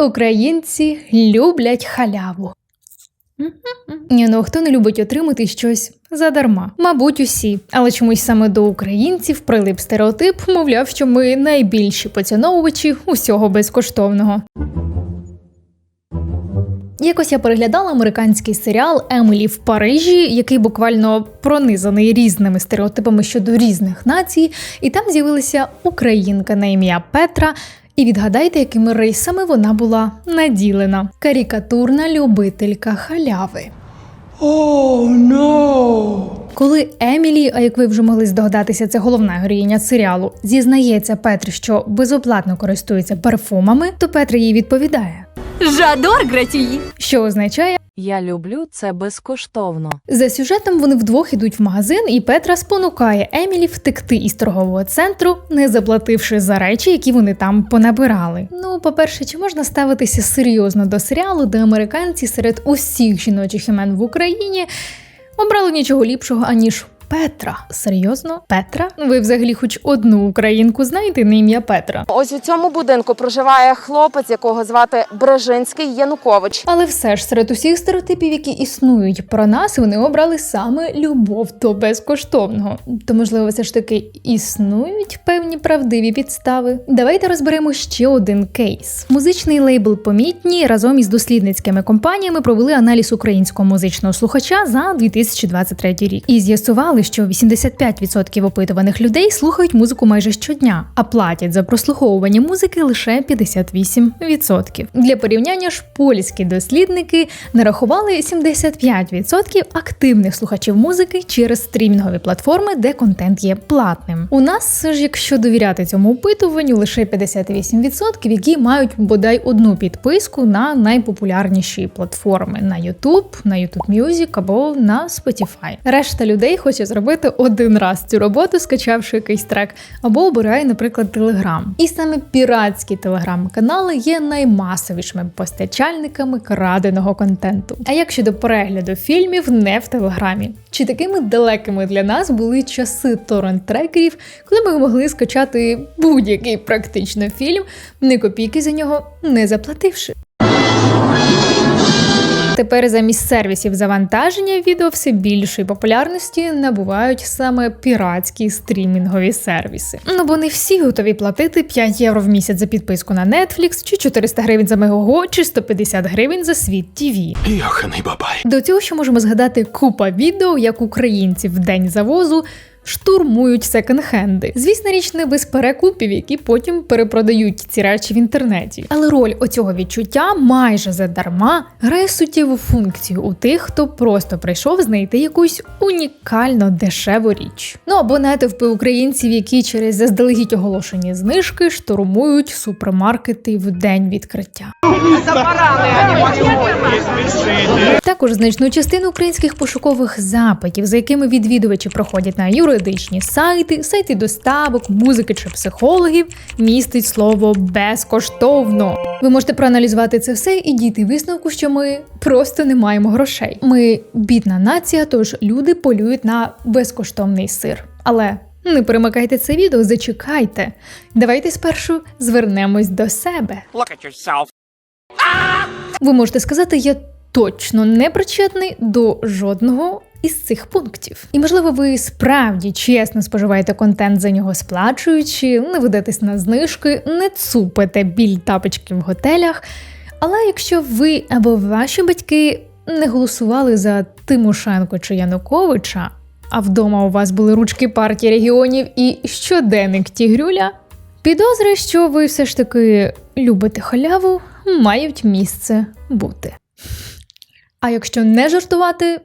Українці люблять халяву. Ні, ну хто не любить отримати щось задарма? Мабуть, усі, але чомусь саме до українців прилип стереотип, мовляв, що ми найбільші поціновувачі усього безкоштовного. Якось я переглядала американський серіал Емілі в Парижі, який буквально пронизаний різними стереотипами щодо різних націй, і там з'явилася українка на ім'я Петра. І відгадайте, якими рисами вона була наділена. Карікатурна любителька халяви. Oh no! Коли Емілі, а як ви вже могли здогадатися, це головна героїня серіалу, зізнається Петрі, що безоплатно користується парфумами, то Петр їй відповідає, Жадор гратії. що означає. Я люблю це безкоштовно. За сюжетом вони вдвох ідуть в магазин, і Петра спонукає Емілі втекти із торгового центру, не заплативши за речі, які вони там понабирали. Ну, по-перше, чи можна ставитися серйозно до серіалу, де американці серед усіх жіночих імен в Україні обрали нічого ліпшого, аніж Петра? Серйозно? Петра? Ви взагалі хоч одну українку знаєте на ім'я Петра? Ось у цьому будинку проживає хлопець, якого звати Брежинський Янукович. Але все ж серед усіх стереотипів, які існують про нас, вони обрали саме любов до безкоштовного. То можливо, все ж таки існують певні правдиві підстави. Давайте розберемо ще один кейс. Музичний лейбл помітні разом із дослідницькими компаніями провели аналіз українського музичного слухача за 2023 рік і з'ясували, що 85% опитуваних людей слухають музику майже щодня, а платять за прослуховування музики лише 58%. Для порівняння ж польські дослідники нарахували 75% активних слухачів музики через стрімінгові платформи, де контент є платним. У нас ж, якщо довіряти цьому опитуванню, лише 58%, які мають бодай одну підписку на найпопулярніші платформи на YouTube, на YouTube Music або на Spotify. Решта людей хоче зробити один раз цю роботу, скачавши якийсь трек, або обирає, наприклад, Telegram. І саме піратські телеграм-канали є наймасовішими постачальниками краденого контенту. А як щодо перегляду фільмів не в Телеграмі? Чи такими далекими для нас були часи торрент-трекерів, коли ми могли скачати будь-який практично фільм, ні копійки за нього не заплативши? Тепер замість сервісів завантаження відео все більшої популярності набувають саме піратські стрімінгові сервіси. Ну бо не всі готові платити 5 євро в місяць за підписку на Netflix, чи 400 гривень за Мегого, чи 150 гривень за світ ТВ. Йоханий бабай. До цього ще можемо згадати купа відео, як українці в день завозу штурмують секонд-хенди. Звісно, річ не без перекупів, які потім перепродають ці речі в інтернеті. Але роль оцього відчуття майже задарма грає суттєву функцію у тих, хто просто прийшов знайти якусь унікально дешеву річ. Ну або натовпи українців, які через заздалегідь оголошені знижки штурмують супермаркети в день відкриття. Також значну частину українських пошукових запитів, за якими відвідувачі проходять на юридичні сайти, сайти доставок, музики чи психологів, містить слово безкоштовно. Ви можете проаналізувати це все і дійти висновку, що ми просто не маємо грошей. Ми бідна нація, тож люди полюють на безкоштовний сир. Але не перемикайте це відео, зачекайте. Давайте спершу звернемось до себе. Look at yourself. Ви можете сказати, я точно не причетний до жодного із цих пунктів. І можливо, ви справді чесно споживаєте контент за нього сплачуючи, не ведетесь на знижки, не цупите біль тапочки в готелях. Але якщо ви або ваші батьки не голосували за Тимошенко чи Януковича, а вдома у вас були ручки партії регіонів і щоденник Тігрюля, підозри, що ви все ж таки любите халяву, мають місце бути. А якщо не жартувати,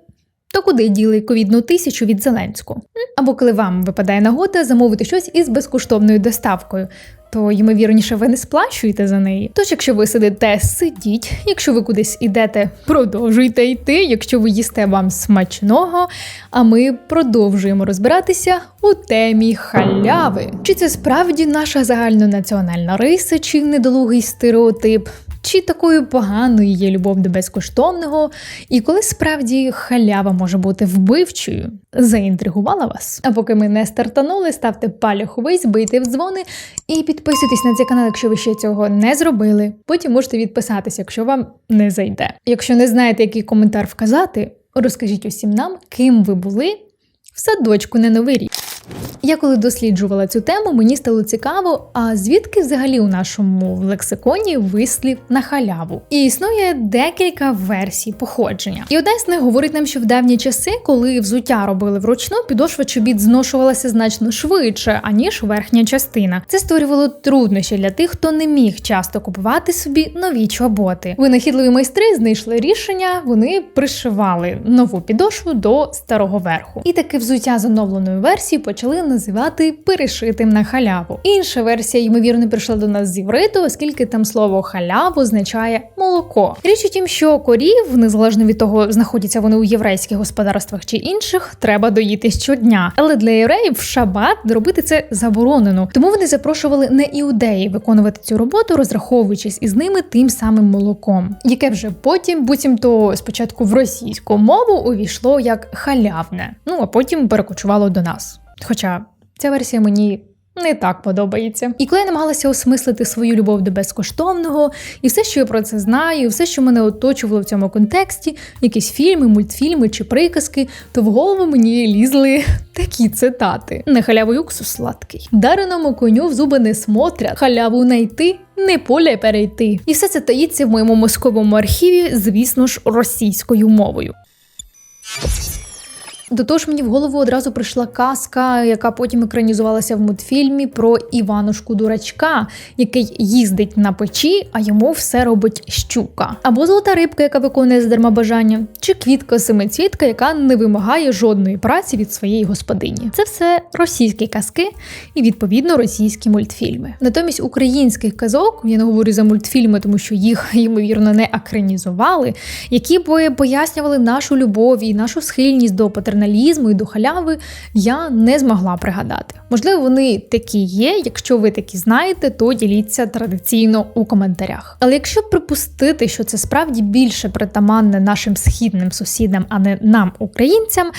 то куди діли ковідну тисячу від Зеленського? Або коли вам випадає нагода замовити щось із безкоштовною доставкою, то ймовірніше ви не сплачуєте за неї. Тож, якщо ви сидите, сидіть, якщо ви кудись ідете, продовжуйте йти. Якщо ви їсте вам смачного, а ми продовжуємо розбиратися у темі халяви. Чи це справді наша загальнонаціональна риса, чи недолугий стереотип? Чи такою поганою є любов до безкоштовного, і коли справді халява може бути вбивчою, заінтригувала вас? А поки ми не стартанули, ставте палях увесь, бийте в дзвони і підписуйтесь на цей канал, якщо ви ще цього не зробили. Потім можете відписатися, якщо вам не зайде. Якщо не знаєте, який коментар вказати, розкажіть усім нам, ким ви були в садочку на новий рік. Я коли досліджувала цю тему, мені стало цікаво, а звідки взагалі у нашому лексиконі вислів на халяву? І існує декілька версій походження. І одна з них говорить нам, що в давні часи, коли взуття робили вручну, підошва чобіт зношувалася значно швидше, аніж верхня частина. Це створювало труднощі для тих, хто не міг часто купувати собі нові чоботи. Винахідливі майстри знайшли рішення, вони пришивали нову підошву до старого верху. І таке взуття з оновленою версією почали називати перешитим на халяву. Інша версія, ймовірно, прийшла до нас з івриту, оскільки там слово халяву означає молоко. Річ у тім, що корів, незалежно від того, знаходяться вони у єврейських господарствах чи інших, треба доїти щодня. Але для євреїв в шабат робити це заборонено. Тому вони запрошували не іудеї виконувати цю роботу, розраховуючись із ними тим самим молоком, яке вже потім, буцімто спочатку в російську мову увійшло як халявне, ну а потім перекочувало до нас. Хоча ця версія мені. Не так подобається. І коли я намагалася осмислити свою любов до безкоштовного, і все, що я про це знаю, і все, що мене оточувало в цьому контексті, якісь фільми, мультфільми чи приказки, то в голову мені лізли такі цитати: не халяву уксус сладкий. Дареному коню в зуби не смотрять, халяву найти. Не поле перейти, і все це таїться в моєму мозковому архіві, звісно ж, російською мовою. До того ж, мені в голову одразу прийшла казка, яка потім екранізувалася в мультфільмі про Іванушку Дурачка, який їздить на печі, а йому все робить щука. Або золота рибка, яка виконує задарма бажання, чи квітка семицвітка, яка не вимагає жодної праці від своєї господині. Це все російські казки і відповідно російські мультфільми. Натомість українських казок, я не говорю за мультфільми, тому що їх ймовірно не екранізували, які б пояснювали нашу любов і нашу схильність до патерналізму і до халяви, я не змогла пригадати. Можливо, вони такі є. Якщо ви такі знаєте, то діліться традиційно у коментарях. Але якщо припустити, що це справді більше притаманне нашим східним сусідам, а не нам, українцям,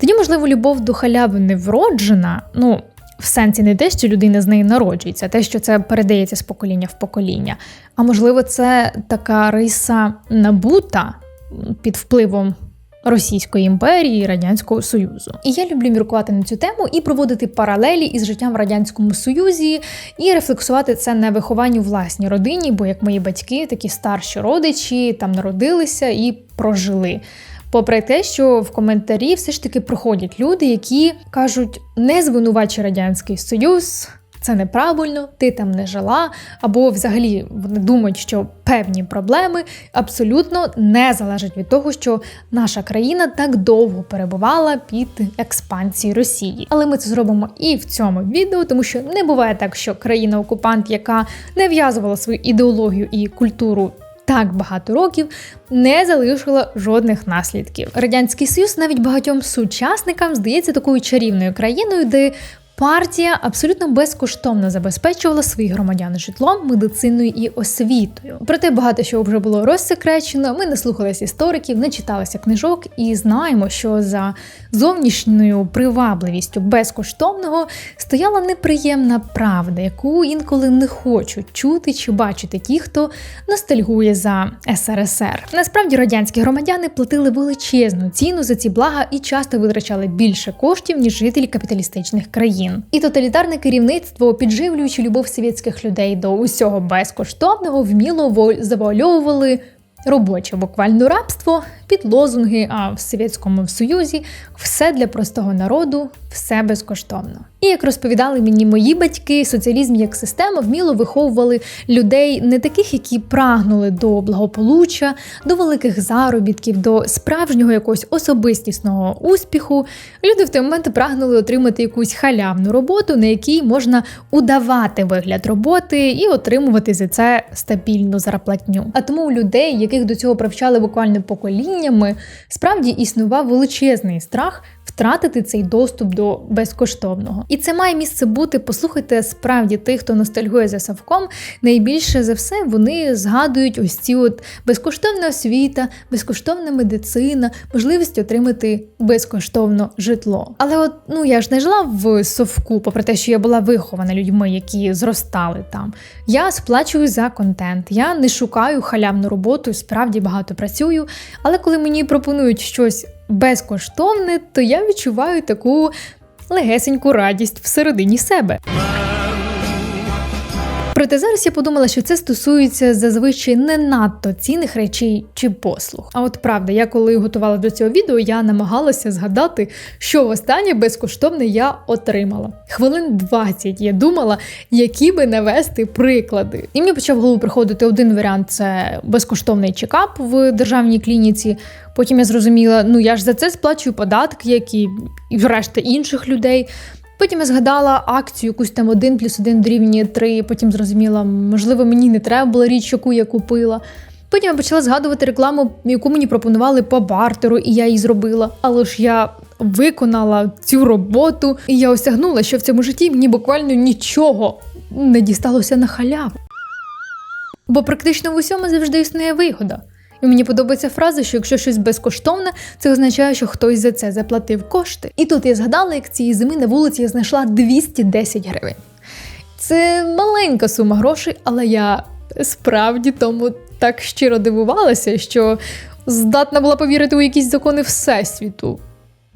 тоді, можливо, любов до халяви не вроджена. Ну, в сенсі не те, що людина з нею народжується, те, що це передається з покоління в покоління. А можливо, це така риса набута під впливом. Російської імперії і Радянського Союзу. І я люблю міркувати на цю тему і проводити паралелі із життям в Радянському Союзі, і рефлексувати це на вихованні у власній родині, бо як мої батьки, такі старші родичі там народилися і прожили. Попри те, що в коментарі все ж таки проходять люди, які кажуть, не звинувачуй Радянський Союз. Це неправильно, ти там не жила, або взагалі вони думають, що певні проблеми абсолютно не залежать від того, що наша країна так довго перебувала під експансією Росії. Але ми це зробимо і в цьому відео, тому що не буває так, що країна-окупант, яка не в'язувала свою ідеологію і культуру. Так багато років не залишила жодних наслідків. Радянський Союз навіть багатьом сучасникам здається такою чарівною країною, де Партія абсолютно безкоштовно забезпечувала своїх громадян житлом, медициною і освітою. Проте багато що вже було розсекречено. Ми не слухалися істориків, не читалися книжок і знаємо, що за зовнішньою привабливістю безкоштовного стояла неприємна правда, яку інколи не хочуть чути чи бачити ті, хто ностальгує за СРСР. Насправді радянські громадяни платили величезну ціну за ці блага і часто витрачали більше коштів ніж жителі капіталістичних країн. І тоталітарне керівництво, підживлюючи любов совєтських людей до усього безкоштовного, вміло завуальовували робоче буквально рабство під лозунги, а в Совєтському Союзі все для простого народу, все безкоштовно. І як розповідали мені мої батьки, соціалізм як система вміло виховували людей не таких, які прагнули до благополуччя, до великих заробітків, до справжнього якогось особистісного успіху. Люди в той момент прагнули отримати якусь халявну роботу, на якій можна удавати вигляд роботи і отримувати за це стабільну зарплатню. А тому у людей, яких до цього привчали буквально поколіннями, справді існував величезний страх втратити цей доступ до безкоштовного. І це має місце бути. Послухайте справді тих, хто ностальгує за Савком. Найбільше за все вони згадують ось ці от безкоштовна освіта, безкоштовна медицина, можливість отримати безкоштовно житло. Але от ну я ж не жила в совку, попри те, що я була вихована людьми, які зростали там. Я сплачую за контент, я не шукаю халявну роботу, справді багато працюю. Але коли мені пропонують щось безкоштовне, то я відчуваю таку легесеньку радість всередині себе. Проте зараз я подумала, що це стосується зазвичай не надто цінних речей чи послуг. А от правда, я коли готувала до цього відео, я намагалася згадати, що востаннє безкоштовне я отримала. Хвилин 20 я думала, які би навести приклади. І мені почав голову приходити один варіант: це безкоштовний чекап в державній клініці. Потім я зрозуміла, ну я ж за це сплачую податки, як і решта інших людей. Потім я згадала акцію, якусь там 1 плюс 1 дорівнює 3, потім зрозуміла, можливо, мені не треба була річ, яку я купила. Потім я почала згадувати рекламу, яку мені пропонували по бартеру, і я її зробила. Але ж я виконала цю роботу, і я осягнула, що в цьому житті мені буквально нічого не дісталося на халяву. Бо практично в усьому завжди існує вигода. І мені подобається фраза, що якщо щось безкоштовне, це означає, що хтось за це заплатив кошти. І тут я згадала, як цієї зими на вулиці я знайшла 210 гривень. Це маленька сума грошей, але я справді тому так щиро дивувалася, що здатна була повірити у якісь закони Всесвіту.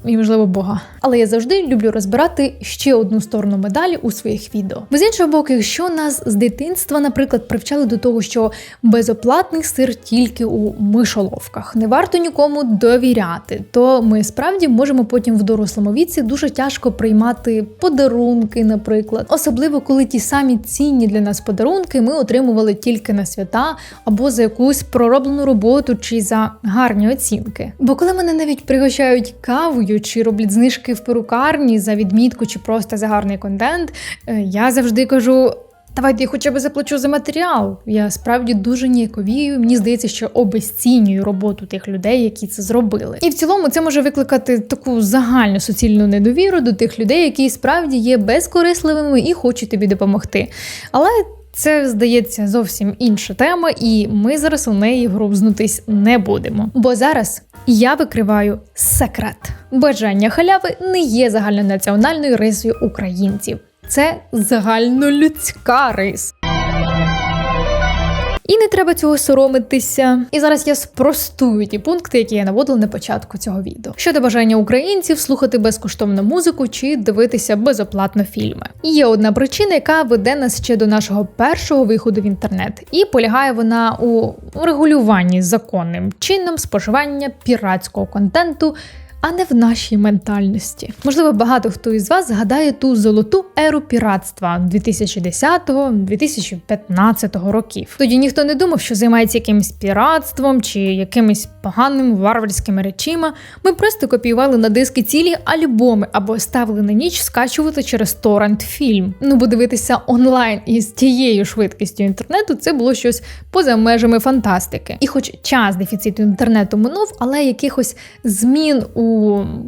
І, можливо, Бога. Але я завжди люблю розбирати ще одну сторону медалі у своїх відео. Бо з іншого боку, якщо нас з дитинства, наприклад, привчали до того, що безоплатний сир тільки у мишоловках, не варто нікому довіряти, то ми справді можемо потім в дорослому віці дуже тяжко приймати подарунки, наприклад, особливо коли ті самі цінні для нас подарунки ми отримували тільки на свята або за якусь пророблену роботу чи за гарні оцінки. Бо коли мене навіть пригощають кавою чи роблять знижки в перукарні за відмітку чи просто за гарний контент, е, я завжди кажу. Давайте я хоча б заплачу за матеріал. Я справді дуже ніяковію. Мені здається, що обесцінюю роботу тих людей, які це зробили. І в цілому це може викликати таку загальну суцільну недовіру до тих людей, які справді є безкорисливими і хочуть тобі допомогти. Але це здається зовсім інша тема, і ми зараз у неї грубзнутись не будемо. Бо зараз я викриваю секрет: бажання халяви не є загальнонаціональною рисою українців. Це загальнолюдська риса. Не треба цього соромитися. І зараз я спростую ті пункти, які я наводила на початку цього відео. Щодо бажання українців слухати безкоштовну музику чи дивитися безоплатно фільми. Є одна причина, яка веде нас ще до нашого першого виходу в інтернет, і полягає вона у регулюванні законним чином споживання піратського контенту. А не в нашій ментальності. Можливо, багато хто із вас згадає ту золоту еру піратства 2010-2015 років. Тоді ніхто не думав, що займається якимось піратством чи якимись поганими варварськими речима. Ми просто копіювали на диски цілі альбоми або ставили на ніч скачувати через торрент фільм. Ну бо дивитися онлайн із тією швидкістю інтернету це було щось поза межами фантастики. І, хоч час дефіциту інтернету минув, але якихось змін у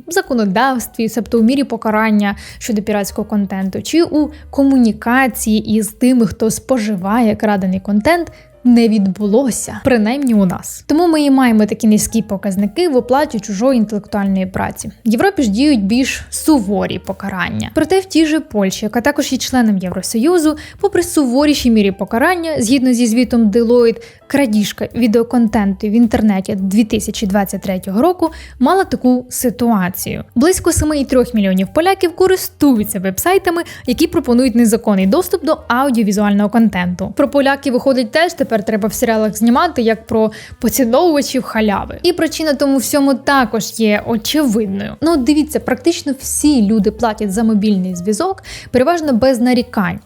законодавстві, тобто у мірі покарання щодо піратського контенту, чи у комунікації із тими, хто споживає крадений контент. Не відбулося, принаймні у нас. Тому ми і маємо такі низькі показники в оплаті чужої інтелектуальної праці. В Європі ж діють більш суворі покарання. Проте в тій же Польщі, яка також є членом Євросоюзу, попри суворіші мірі покарання, згідно зі звітом Deloitte, крадіжка відеоконтенту в інтернеті 2023 року мала таку ситуацію: близько 7,3 мільйонів поляків користуються вебсайтами, які пропонують незаконний доступ до аудіовізуального контенту. Про поляків виходить теж тепер треба в серіалах знімати як про поціновувачів халяви. І причина тому всьому також є очевидною. Ну, дивіться, практично всі люди платять за мобільний зв'язок, переважно без нарікань.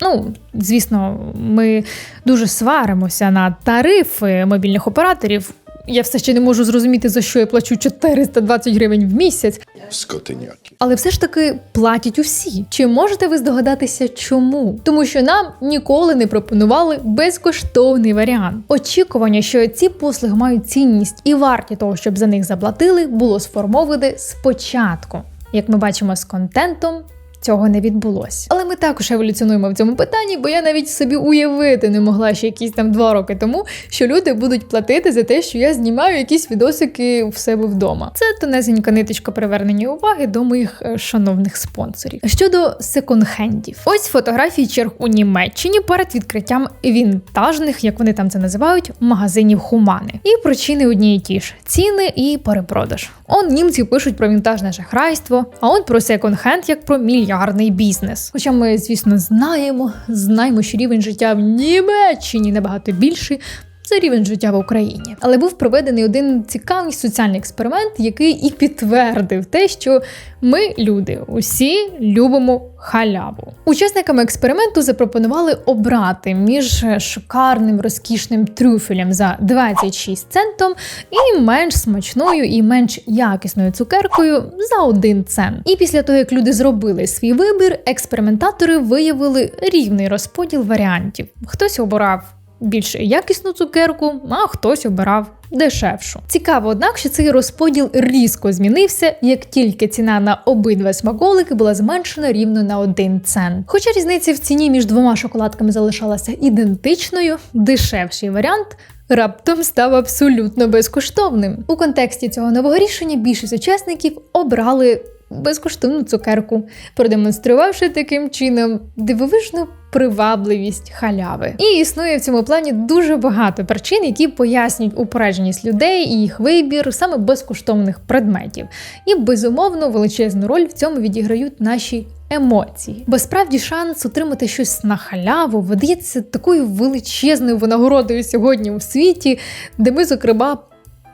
Ну, звісно, ми дуже сваримося на тарифи мобільних операторів. Я все ще не можу зрозуміти, за що я плачу 420 гривень в місяць, Скотиняки. але все ж таки платять усі. Чи можете ви здогадатися, чому? Тому що нам ніколи не пропонували безкоштовний варіант. Очікування, що ці послуги мають цінність і варті того, щоб за них заплатили, було сформоване спочатку. Як ми бачимо з контентом, цього не відбулося. Але ми також еволюціонуємо в цьому питанні, бо я навіть собі уявити не могла ще якісь там два роки тому, що люди будуть платити за те, що я знімаю якісь відосики в себе вдома. Це тонесенька ниточка привернення уваги до моїх е, шановних спонсорів. Щодо секонд-хендів, ось фотографії черг у Німеччині перед відкриттям вінтажних, як вони там це називають, магазинів Хумани. І причини одні і ті ж: ціни і перепродаж. Он німці пишуть про вінтажне шахрайство, а он про секонд-хенд як про мільярдний бізнес. Хоча ми, звісно, знаємо, знаємо, що рівень життя в Німеччині набагато більший. За рівень життя в Україні, але був проведений один цікавий соціальний експеримент, який і підтвердив те, що ми, люди, усі любимо халяву. Учасникам експерименту запропонували обрати між шикарним розкішним трюфелем за 26 центом і менш смачною і менш якісною цукеркою за 1 цент. І після того, як люди зробили свій вибір, експериментатори виявили рівний розподіл варіантів. Хтось обирав більш якісну цукерку, а хтось обирав дешевшу. Цікаво, однак, що цей розподіл різко змінився, як тільки ціна на обидва смаколики була зменшена рівно на 1 цент. Хоча різниця в ціні між двома шоколадками залишалася ідентичною, дешевший варіант. Раптом став абсолютно безкоштовним. У контексті цього нового рішення більшість учасників обрали безкоштовну цукерку, продемонструвавши таким чином дивовижну привабливість халяви. І існує в цьому плані дуже багато причин, які пояснюють упередженість людей і їх вибір саме безкоштовних предметів. І безумовно величезну роль в цьому відіграють наші. Емоції, бо справді шанс отримати щось на халяву видається такою величезною винагородою сьогодні у світі, де ми, зокрема,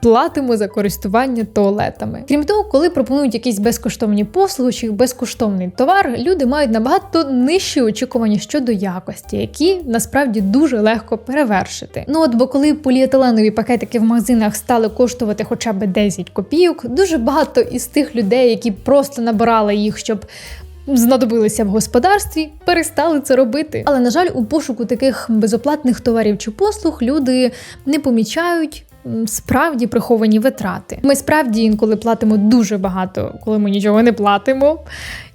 платимо за користування туалетами. Крім того, коли пропонують якісь безкоштовні послуги чи безкоштовний товар, люди мають набагато нижчі очікування щодо якості, які насправді дуже легко перевершити. Ну от бо коли поліетиленові пакетики в магазинах стали коштувати хоча б 10 копійок, дуже багато із тих людей, які просто набирали їх, щоб знадобилися в господарстві, перестали це робити. Але на жаль, у пошуку таких безоплатних товарів чи послуг люди не помічають. Справді приховані витрати. Ми справді інколи платимо дуже багато, коли ми нічого не платимо.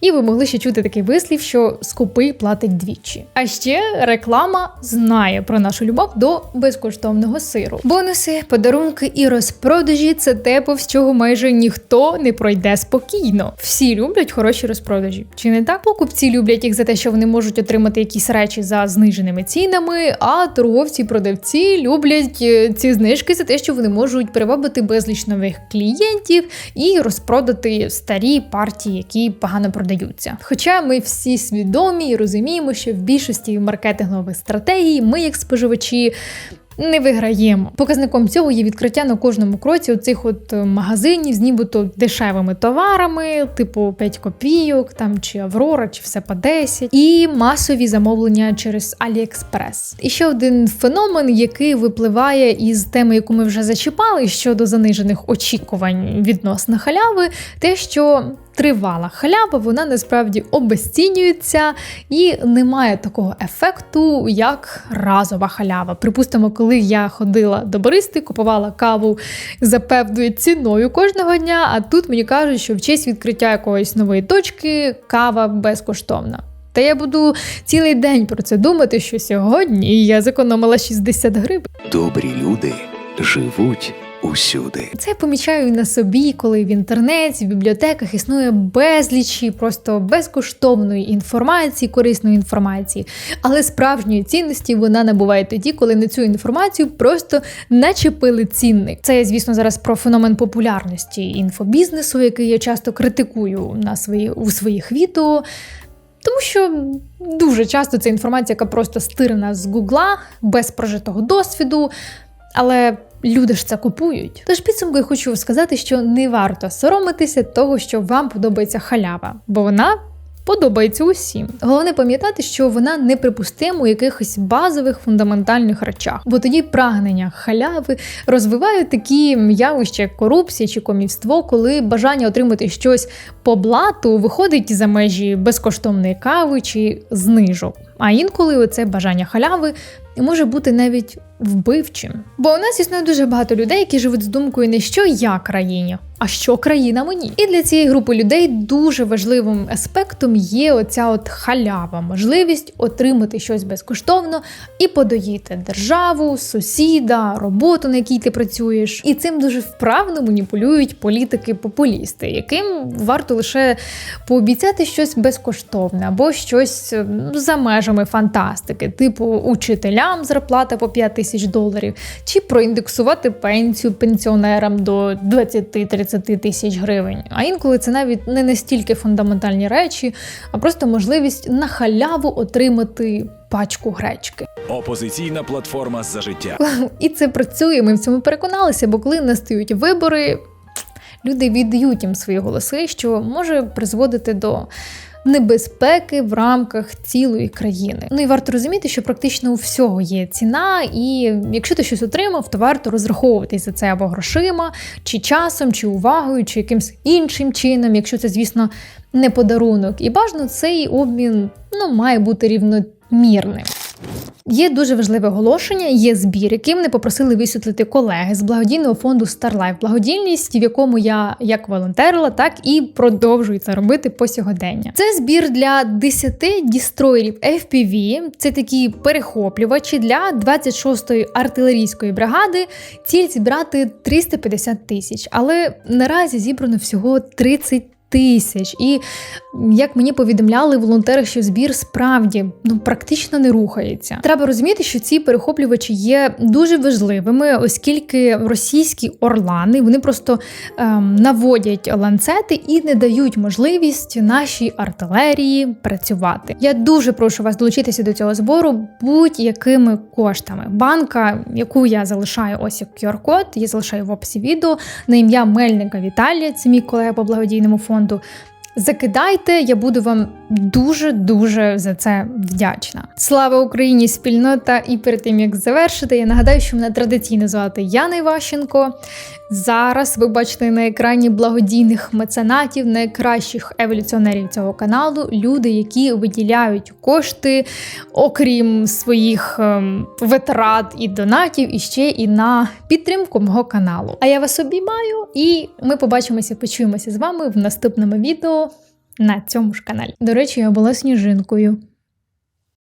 І ви могли ще чути такий вислів, що скупий платить двічі. А ще реклама знає про нашу любов до безкоштовного сиру. Бонуси, подарунки і розпродажі це те, повз чого майже ніхто не пройде спокійно. Всі люблять хороші розпродажі. Чи не так? Покупці люблять їх за те, що вони можуть отримати якісь речі за зниженими цінами, а торговці, продавці люблять е, ці знижки за те, що вони можуть привабити безліч нових клієнтів і розпродати старі партії, які погано продаються. Хоча ми всі свідомі і розуміємо, що в більшості маркетингових стратегій ми, як споживачі, не виграємо. Показником цього є відкриття на кожному кроці оцих от е, магазинів з нібито дешевими товарами, типу 5 копійок, там чи Аврора, чи все по 10, і масові замовлення через AliExpress. І ще один феномен, який випливає із теми, яку ми вже зачіпали щодо занижених очікувань відносно халяви, те, що тривала халява, вона насправді обезцінюється і немає такого ефекту, як разова халява. Припустимо, коли я ходила до баристи, купувала каву за певною ціною кожного дня, а тут мені кажуть, що в честь відкриття якоїсь нової точки кава безкоштовна. Та я буду цілий день про це думати, що сьогодні я зекономила 60 гривень. Добрі люди живуть усюди. Це помічаю на собі, коли в інтернеті, в бібліотеках існує безлічі просто безкоштовної інформації, корисної інформації. Але справжньої цінності вона набуває тоді, коли на цю інформацію просто начепили цінник. Це звісно, зараз про феномен популярності інфобізнесу, який я часто критикую на свої у своїх відео. Тому що дуже часто це інформація, яка просто стирена з гугла, без прожитого досвіду. Але люди ж це купують. Тож підсумку я хочу сказати, що не варто соромитися того, що вам подобається халява, бо вона. Подобається усім. Головне пам'ятати, що вона неприпустима у якихось базових фундаментальних речах, бо тоді прагнення халяви розвивають такі явища, як корупція чи комівство, коли бажання отримати щось по блату виходить за межі безкоштовної кави чи знижок. А інколи оце бажання халяви і може бути навіть вбивчим. Бо у нас існує дуже багато людей, які живуть з думкою не що я країні, а що країна мені. І для цієї групи людей дуже важливим аспектом є оця от халява, можливість отримати щось безкоштовно і подоїти державу, сусіда, роботу, на якій ти працюєш. І цим дуже вправно маніпулюють політики-популісти, яким варто лише пообіцяти щось безкоштовне або щось за межами фантастики, типу учителям зарплата по 5 тисяч доларів, чи проіндексувати пенсію пенсіонерам до 20-30 тисяч гривень. А інколи це навіть не настільки фундаментальні речі, а просто можливість на халяву отримати пачку гречки. Опозиційна платформа за життя. І це працює. Ми в цьому переконалися, бо коли настають вибори, люди віддають їм свої голоси, що може призводити до. Небезпеки в рамках цілої країни. Ну і варто розуміти, що практично у всього є ціна, і якщо ти щось отримав, то варто розраховуватись за це або грошима, чи часом, чи увагою, чи якимсь іншим чином, якщо це, звісно, не подарунок. І бажано цей обмін ну, має бути рівномірним. Є дуже важливе оголошення, є збір, яким мене попросили висвітлити колеги з благодійного фонду Starlife. Благодійність, в якому я як волонтерила, так і продовжую це робити по сьогодення. Це збір для 10 дістроєрів FPV, це такі перехоплювачі для 26-ї артилерійської бригади. Ціль зібрати 350 тисяч, але наразі зібрано всього 30 тисяч. І як мені повідомляли волонтери, що збір справді ну практично не рухається. Треба розуміти, що ці перехоплювачі є дуже важливими, оскільки російські орлани вони просто ем, наводять ланцети і не дають можливість нашій артилерії працювати. Я дуже прошу вас долучитися до цього збору будь-якими коштами. Банка, яку я залишаю, ось як QR-код, я залишаю в описі відео на ім'я Мельника Віталія, це мій колега по благодійному фонду. Закидайте, я буду вам дуже дуже за це вдячна. Слава Україні, спільнота! І перед тим як завершити, я нагадаю, що мене традиційно звати Яна Іващенко. Зараз ви бачите на екрані благодійних меценатів, найкращих еволюціонерів цього каналу, люди, які виділяють кошти, окрім своїх ем, витрат і донатів, і ще і на підтримку мого каналу. А я вас обіймаю, і ми побачимося, почуємося з вами в наступному відео на цьому ж каналі. До речі, я була сніжинкою.